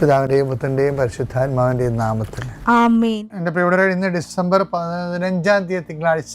പിതാവിന്റെയും പുത്രന്റെയും പരിശുദ്ധാത്മാവിന്റെയും നാമത്തിൽ. എന്റെ പ്രിയുടെ ഇന്ന് ഡിസംബർ പതിനഞ്ചാം തീയതി തിങ്കളാഴ്ച.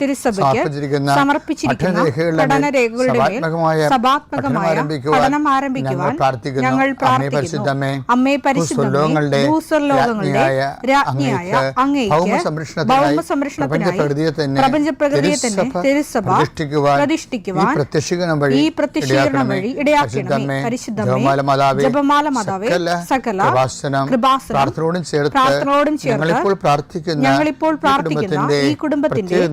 തിരുസഭയ്ക്ക് സമർപ്പിച്ചിരിക്കുന്ന പഠനരേഖകളുടെ മേൽ സഭാത്മകമായ പഠനം ആരംഭിക്കുവാൻ ഞങ്ങൾ പ്രാർത്ഥിക്കുന്നു. അമ്മേ ഭൂസ്വർലോകങ്ങളുടെ ഭൂസ്വർലോകങ്ങളുടെ രാജ്ഞിയായ അങ്ങേക്ക് പ്രപഞ്ചപ്രകൃതിയെ തന്നെ തിരുസഭ പ്രതിഷ്ഠിക്കുവാൻ ഈ പ്രത്യക്ഷീകരണം വഴി ഇടയാക്കണമേ. പരിശുദ്ധമേ, ജപമാല മാതാവേ, സകല കൃപാസനം കൃപാസനം പ്രാർത്ഥനയോടും ചേർത്ത് ഞങ്ങളിപ്പോൾ പ്രാർത്ഥിക്കുന്ന ഞങ്ങളിപ്പോൾ പ്രാർത്ഥിക്കുന്ന ഈ കുടുംബത്തിന്റെ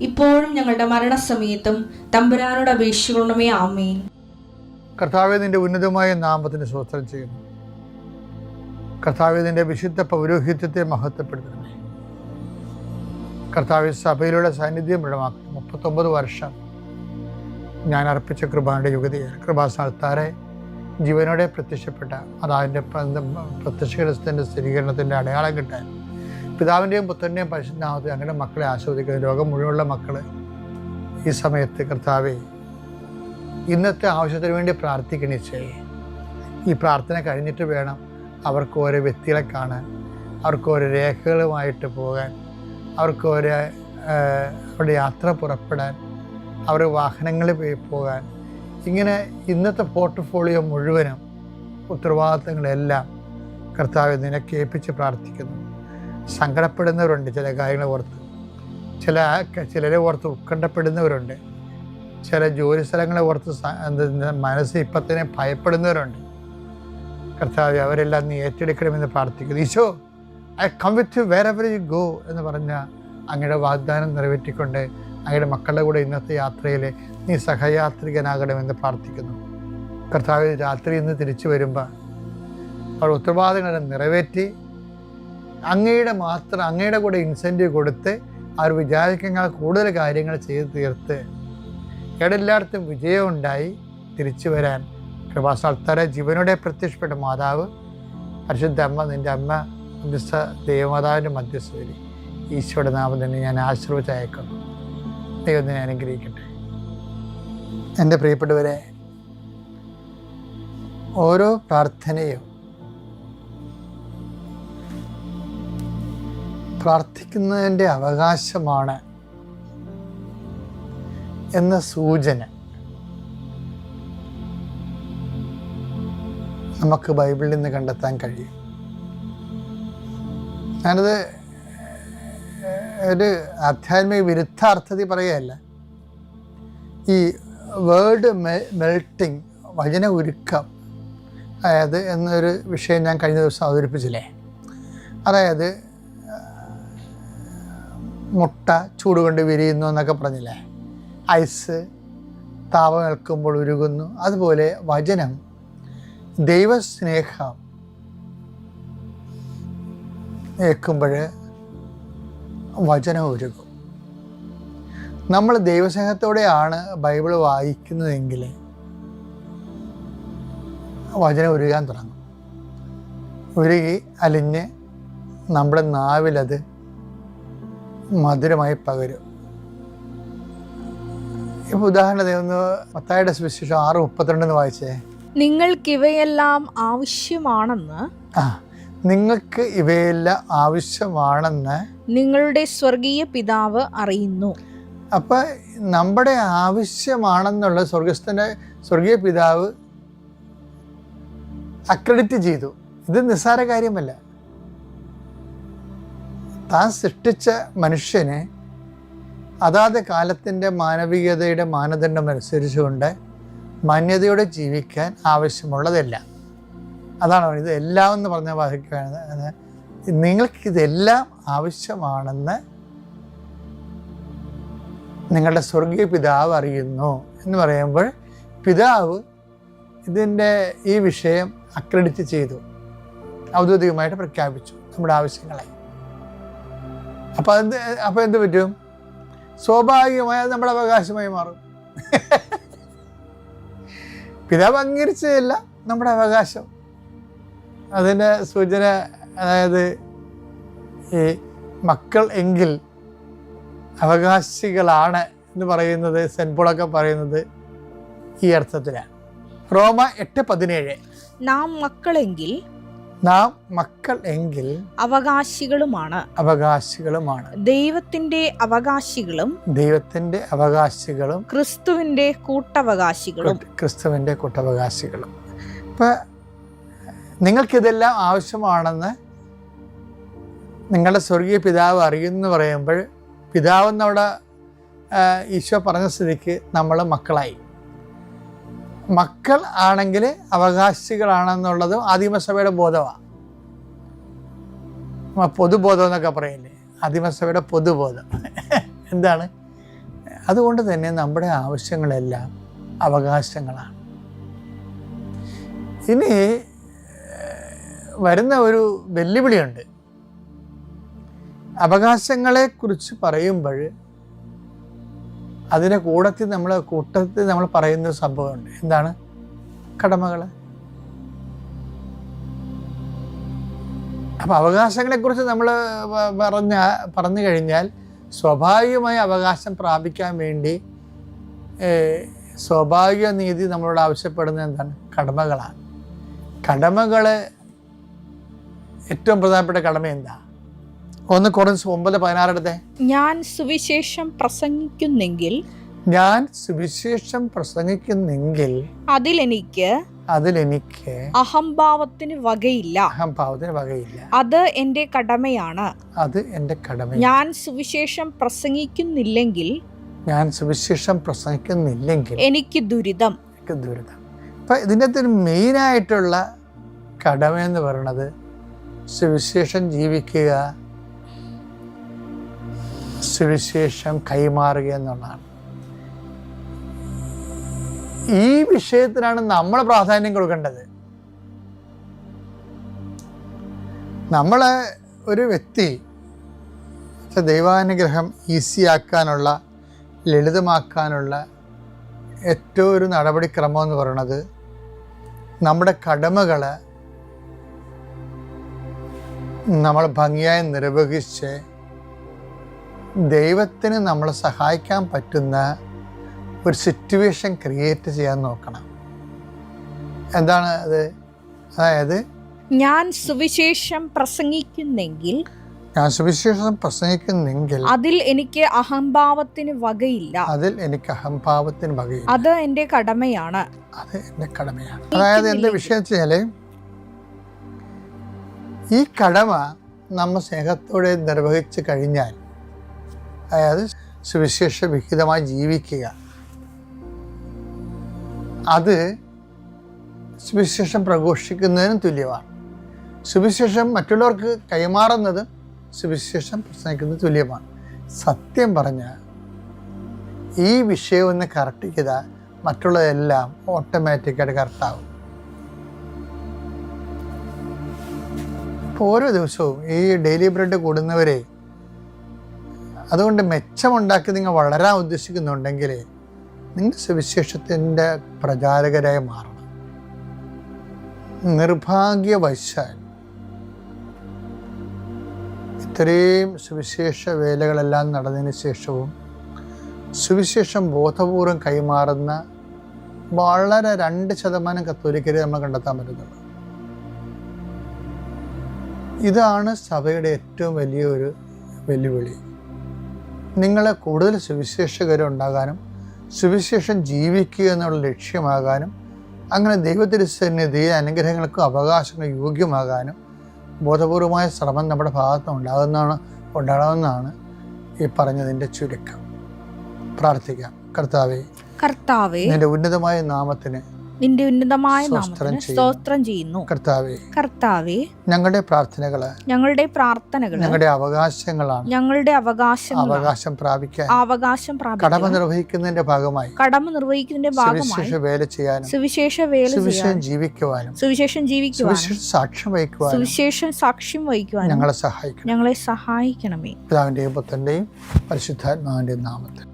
ഇപ്പോഴും ഞങ്ങളുടെ മരണസമയത്തും തമ്പുരാനോട് അപേക്ഷിക്കണമേ ആമേൻ. കർത്താവെ നിന്റെ ഉന്നതമായ നാമത്തിന് സ്വസ്ത്രം ചെയ്യുന്നു. കർത്താവെ നിന്റെ വിശുദ്ധ പൗരോഹിത്യത്തെ മഹത്വപ്പെടുത്തണമേ. കർത്താവ് സഭയിലുള്ള സാന്നിധ്യം ദൃഢമാക്കണം മുപ്പത്തൊമ്പത് വർഷം ഞാൻ അർപ്പിച്ച കൃപാന്റെ യുഗതിയാണ് കൃപാസ്ഥാനത്താരെ ജീവനോടെ പ്രത്യക്ഷപ്പെട്ട അതാതിന്റെ പ്രത്യക്ഷ സ്ഥിരീകരണത്തിന്റെ അടയാളം കിട്ടാൻ പിതാവിന്റെയും പുത്രന്റെയും പരിശുദ്ധനാമത്തിൽ അങ്ങനെ മക്കളെ ആസ്വദിക്കുന്ന ലോകം മുഴുവനുള്ള മക്കൾ ഈ സമയത്ത് കർത്താവെ ഇന്നത്തെ ആവശ്യത്തിന് വേണ്ടി പ്രാർത്ഥിക്കണിച്ചേ ഈ പ്രാർത്ഥന കഴിഞ്ഞിട്ട് വേണം അവർക്ക് ഓരോ വ്യക്തികളെ കാണാൻ അവർക്ക് ഓരോ രേഖകളുമായിട്ട് പോകാൻ അവർക്ക് ഓരോ അവരുടെ യാത്ര പുറപ്പെടാൻ അവർ വാഹനങ്ങളിൽ പോയി പോകാൻ. ഇങ്ങനെ ഇന്നത്തെ പോർട്ട്ഫോളിയോ മുഴുവനും ഉത്തരവാദിത്തങ്ങളെല്ലാം കർത്താവ് നിനക്ക് ഏൽപ്പിച്ച് പ്രാർത്ഥിക്കുന്നു. സങ്കടപ്പെടുന്നവരുണ്ട് ചില കാര്യങ്ങൾ ഓർത്ത്. ചില ചിലരെ ഓർത്ത് ഉത്കണ്ഠപ്പെടുന്നവരുണ്ട്. ചില ജോലി സ്ഥലങ്ങളെ ഓർത്ത് മനസ്സ് ഇപ്പം തന്നെ ഭയപ്പെടുന്നവരുണ്ട്. കർത്താവ് അവരെല്ലാം നീ ഏറ്റെടുക്കണമെന്ന് പ്രാർത്ഥിക്കുന്നു. Isho I come with you wherever you go എന്ന് പറഞ്ഞ അങ്ങയുടെ വാഗ്ദാനം നിറവേറ്റിക്കൊണ്ട് അങ്ങയുടെ മക്കളുടെ കൂടെ ഇന്നത്തെ യാത്രയിൽ നീ സഹയാത്രികനാകണമെന്ന് പ്രാർത്ഥിക്കുന്നു. കർത്താവ് രാത്രി ഇന്ന് തിരിച്ചു വരുമ്പോൾ അവർ ഉത്തരവാദിത്തങ്ങളെ നിറവേറ്റി അങ്ങയുടെ മാത്രം അങ്ങയുടെ കൂടെ ഇൻസെന്റീവ് കൊടുത്ത് അവർ വിചാരിക്കുന്ന കൂടുതൽ കാര്യങ്ങൾ ചെയ്ത് തീർത്ത് എടെല്ലായിടത്തും വിജയമുണ്ടായി തിരിച്ചു വരാൻ. കൃപാസ്ഥാനത്താരെ ജീവനോടെ പ്രത്യക്ഷപ്പെട്ട മാതാവ് പരിശുദ്ധ അമ്മ നിന്റെ അമ്മ മധ്യസ്ഥ ദേവമാതാവിന്റെ മധ്യസ്ഥതയിൽ ഈശോയുടെ നാമം തന്നെ ഞാൻ ആശ്രയിച്ചയക്കുന്നു ദൈവം തന്നെ അനുഗ്രഹിക്കട്ടെ. എന്റെ പ്രിയപ്പെട്ടവരെ ഓരോ പ്രാർത്ഥനയും പ്രാർത്ഥിക്കുന്നതിന്റെ അവകാശമാണ് എന്ന സൂചന നമുക്ക് ബൈബിളിൽ നിന്ന് കണ്ടെത്താൻ കഴിയും. ഞാനത് ഒരു ആധ്യാത്മിക വിരുദ്ധാർത്ഥത്തിൽ പറയുകയല്ല. ഈ വേർഡ് മെൽട്ടിങ് വചന ഉരുക്കം അതായത് എന്നൊരു വിഷയം ഞാൻ കഴിഞ്ഞ ദിവസം അവതരിപ്പിച്ചില്ലേ? അതായത് മുട്ട ചൂടുകൊണ്ട് വിരിയുന്നു എന്നൊക്കെ പറഞ്ഞില്ലേ? ഐസ് താപം നിൽക്കുമ്പോൾ ഉരുകുന്നു. അതുപോലെ വചനം ദൈവസ്നേഹം ഏൽക്കുമ്പോൾ വചനം ഉരുകും. നമ്മൾ ദൈവസ്നേഹത്തോടെയാണ് ബൈബിൾ വായിക്കുന്നതെങ്കിൽ വചനം ഉരുകാൻ തുടങ്ങും. ഉരുകി അലിഞ്ഞ് നമ്മുടെ നാവിലത് മധുരമായി പകരും. ഇപ്പൊ ഉദാഹരണത്തിന് ഒന്ന് മത്തായുടെ സുവിശേഷം ആറ് മുപ്പത്തിരണ്ടെന്ന് വായിച്ചേ. നിങ്ങൾക്ക് ഇവയെല്ലാം ആവശ്യമാണെന്ന്. ആ നിങ്ങൾക്ക് ഇവയെല്ലാം ആവശ്യമാണെന്ന് നിങ്ങളുടെ സ്വർഗീയ പിതാവ് അറിയുന്നു. അപ്പൊ നമ്മുടെ ആവശ്യമാണെന്നുള്ള സ്വർഗസ്ഥന്റെ സ്വർഗീയ പിതാവ് അക്രഡിറ്റ് ചെയ്തു. ഇത് നിസ്സാര കാര്യമല്ല. താൻ സൃഷ്ടിച്ച മനുഷ്യനെ അതാത് കാലത്തിന്റെ മാനവികതയുടെ മാനദണ്ഡം അനുസരിച്ചുകൊണ്ട് മാന്യതയോടെ ജീവിക്കാൻ ആവശ്യമുള്ളതല്ല. അതാണ് ഇത് എല്ലാം എന്ന് പറഞ്ഞ വായിക്കുകയാണ് നിങ്ങൾക്കിതെല്ലാം ആവശ്യമാണെന്ന് നിങ്ങളുടെ സ്വർഗീയ പിതാവ് അറിയുന്നു എന്ന് പറയുമ്പോൾ പിതാവ് ഇതിന്റെ ഈ വിഷയം അക്രഡിറ്റ് ചെയ്തു. ഔദ്യോഗികമായിട്ട് പ്രഖ്യാപിച്ചു നമ്മുടെ ആവശ്യങ്ങളെ. അപ്പോൾ അത് അപ്പോൾ എന്ത് പറ്റും? സ്വാഭാവികമായി അത് നമ്മുടെ അവകാശമായി മാറും. പിതാവ് അംഗീകരിച്ചതല്ല നമ്മുടെ അവകാശം. അതിന്റെ സൂചന അതായത് ഈ മക്കൾ എങ്കിൽ അവകാശികളാണ് എന്ന് പറയുന്നത് സെൻപോളൊക്കെ പോളൊക്കെ പറയുന്നത് ഈ അർത്ഥത്തിലാണ്. റോമ എട്ട് പതിനേഴ്. നാം മക്കളെങ്കിൽ നാം മക്കൾ എങ്കിൽ അവകാശികളുമാണ്. അവകാശികളുമാണ്. ദൈവത്തിന്റെ അവകാശികളും ദൈവത്തിന്റെ അവകാശികളും ക്രിസ്തുവിന്റെ കൂട്ടവകാശികളും. ക്രിസ്തുവിന്റെ കൂട്ടവകാശികളും. ഇപ്പം നിങ്ങൾക്കിതെല്ലാം ആവശ്യമാണെന്ന് നിങ്ങളുടെ സ്വർഗീയ പിതാവ് അറിയുമെന്ന് പറയുമ്പോൾ പിതാവ് എന്നവിടെ ഈശോ പറഞ്ഞ സ്ഥിതിക്ക് നമ്മൾ മക്കളായി. മക്കൾ ആണെങ്കിൽ അവകാശികളാണെന്നുള്ളതും ആദിമസഭയുടെ ബോധമാണ് പൊതുബോധം എന്നൊക്കെ പറയില്ലേ? ആദിമസഭയുടെ പൊതുബോധം. എന്താണ്? അതുകൊണ്ട് തന്നെ നമ്മുടെ ആവശ്യങ്ങളെല്ലാം അവകാശങ്ങളാണ്. ഇനി വരുന്ന ഒരു വെല്ലുവിളിയുണ്ട്. അവകാശങ്ങളെക്കുറിച്ച് പറയുമ്പോൾ അതിന്റെ കൂടത്തിൽ നമ്മൾ കൂട്ടത്തിൽ നമ്മൾ പറയുന്ന സംഭവം സംഭവമുണ്ട്. എന്താണ്? കടമകൾ അപ്പം അവകാശങ്ങളെക്കുറിച്ച് നമ്മൾ പറഞ്ഞ പറഞ്ഞു കഴിഞ്ഞാൽ സ്വാഭാവികമായ അവകാശം പ്രാപിക്കാൻ വേണ്ടി സ്വാഭാവിക നീതി നമ്മളോട് ആവശ്യപ്പെടുന്നത് എന്താണ്? കടമകളാണ്. കടമകൾ ഏറ്റവും പ്രധാനപ്പെട്ട കടമ എന്താ? ഒന്ന് കുറച്ച് ഒമ്പത് പതിനാറെടുത്തെ ഞാൻ സുവിശേഷം പ്രസംഗിക്കുന്നെങ്കിൽ ഞാൻ സുവിശേഷം പ്രസംഗിക്കുന്നെങ്കിൽ അതിലെനിക്ക് അതിലെനിക്ക് അഹംഭാവത്തിന് വകയില്ല. അഹംഭാവത്തിന് വകയില്ല. അത് എന്റെ കടമയാണ്. അത് എന്റെ കടമ ഞാൻ സുവിശേഷം പ്രസംഗിക്കുന്നില്ലെങ്കിൽ ഞാൻ സുവിശേഷം പ്രസംഗിക്കുന്നില്ലെങ്കിൽ എനിക്ക് ദുരിതം. എനിക്ക് ദുരിതം. അപ്പം ഇതിന്റെ അകത്ത് ആയിട്ടുള്ള മെയിനായിട്ടുള്ള കടമ എന്ന് പറയുന്നത് സുവിശേഷം ജീവിക്കുക സുവിശേഷം കൈമാറുക എന്നുള്ളതാണ്. ഈ വിഷയത്തിനാണ് നമ്മൾ പ്രാധാന്യം കൊടുക്കേണ്ടത്. നമ്മളെ ഒരു വ്യക്തി ദൈവാനുഗ്രഹം ഈസിയാക്കാനുള്ള ലളിതമാക്കാനുള്ള ഏറ്റവും ഒരു നടപടിക്രമം എന്ന് പറയുന്നത് നമ്മുടെ കടമകൾ നമ്മൾ ഭംഗിയായി നിർവഹിച്ച് ദൈവത്തിന് നമ്മളെ സഹായിക്കാൻ പറ്റുന്ന ഒരു സിറ്റുവേഷൻ ക്രിയേറ്റ് ചെയ്യാൻ നോക്കണം. എന്താണ് അത്? അതായത് ഞാൻ സുവിശേഷം പ്രസംഗിക്കുന്നെങ്കിൽ ഞാൻ സുവിശേഷം പ്രസംഗിക്കുന്നെങ്കിൽ അതിൽ എനിക്ക് അഹംഭാവത്തിന് വകയില്ല. അതിൽ എനിക്ക് അഹംഭാവത്തിന് വകയില്ല. അത് എന്റെ കടമയാണ്. അത് എന്റെ കടമയാണ്. അതായത് എന്റെ വിഷയം വെച്ചാൽ ഈ കടമ നമ്മ സ്നേഹത്തോടെ നിർവഹിച്ചു കഴിഞ്ഞാൽ അതായത് സുവിശേഷ വിഹിതമായി ജീവിക്കുക. അത് സുവിശേഷം പ്രഘോഷിക്കുന്നതിനും തുല്യമാണ്. സുവിശേഷം മറ്റുള്ളവർക്ക് കൈമാറുന്നതും സുവിശേഷം പ്രസംഗിക്കുന്നത് തുല്യമാണ്. സത്യം പറഞ്ഞാൽ ഈ വിഷയം ഒന്ന് കറക്റ്റ് മറ്റുള്ളതെല്ലാം ഓട്ടോമാറ്റിക്കായിട്ട് കറക്റ്റാവും ഇപ്പോൾ ഓരോ ദിവസവും ഈ ഡെയിലി ബ്രെഡ് കൂടുന്നവരെ അതുകൊണ്ട് മെച്ചമുണ്ടാക്കി നിങ്ങൾ വളരാൻ ഉദ്ദേശിക്കുന്നുണ്ടെങ്കിൽ നിങ്ങൾ സുവിശേഷത്തിന്റെ പ്രചാരകരായി മാറണം. നിർഭാഗ്യവശാൽ ഇത്രയും സുവിശേഷ വേലകളെല്ലാം നടന്നതിന് ശേഷവും സുവിശേഷം ബോധപൂർവം കൈമാറുന്ന വളരെ രണ്ട് ശതമാനം കത്തോലിക്കരെ നമ്മൾ കണ്ടെത്താൻ പറ്റുന്നുള്ളൂ. ഇതാണ് സഭയുടെ ഏറ്റവും വലിയൊരു വെല്ലുവിളി. നിങ്ങളെ കൂടുതൽ സുവിശേഷകരുണ്ടാകാനും സുവിശേഷം ജീവിക്കുക എന്നുള്ള ലക്ഷ്യമാകാനും അങ്ങനെ ദൈവത്തിരുസന്നിധിയിൽ അനുഗ്രഹങ്ങൾക്കും അവകാശങ്ങൾക്കും യോഗ്യമാകാനും ബോധപൂർവമായ ശ്രമം നമ്മുടെ ഭാഗത്ത് ഉണ്ടാകുന്നതാണ് ഉണ്ടാകുന്നതാണ് ഈ പറഞ്ഞതിന്റെ ചുരുക്കം. പ്രാർത്ഥിക്കാം. കർത്താവേ കർത്താവേ നിന്റെ ഉന്നതമായ നാമത്തിന് നിന്റെ ഉന്നതമായ നാമത്തിന്. സ്തോത്രം ചെയ്യുന്നു. കർത്താവെ കർത്താവെ ഞങ്ങളുടെ പ്രാർത്ഥനകൾ ഞങ്ങളുടെ പ്രാർത്ഥനകൾ ഞങ്ങളുടെ അവകാശങ്ങളാണ്. ഞങ്ങളുടെ അവകാശം അവകാശം പ്രാപിക്കാൻ അവകാശം കടമ നിർവഹിക്കുന്നതിന്റെ ഭാഗമായി കടമ നിർവഹിക്കുന്നതിന്റെ ഭാഗമായി സുവിശേഷ വേല ചെയ്യാനും സുവിശേഷ വേല സുവിശേഷം ജീവിക്കുവാനും സുവിശേഷം ജീവിക്കുവാനും സുവിശേഷം സാക്ഷ്യം വഹിക്കുവാനും സുവിശേഷം സാക്ഷ്യം വഹിക്കുവാനും ഞങ്ങളെ സഹായിക്കണം. ഞങ്ങളെ സഹായിക്കണമേ. പിതാവിന്റെയും പുത്രന്റെയും പരിശുദ്ധാത്മാവിന്റെയും നാമത്തിൽ.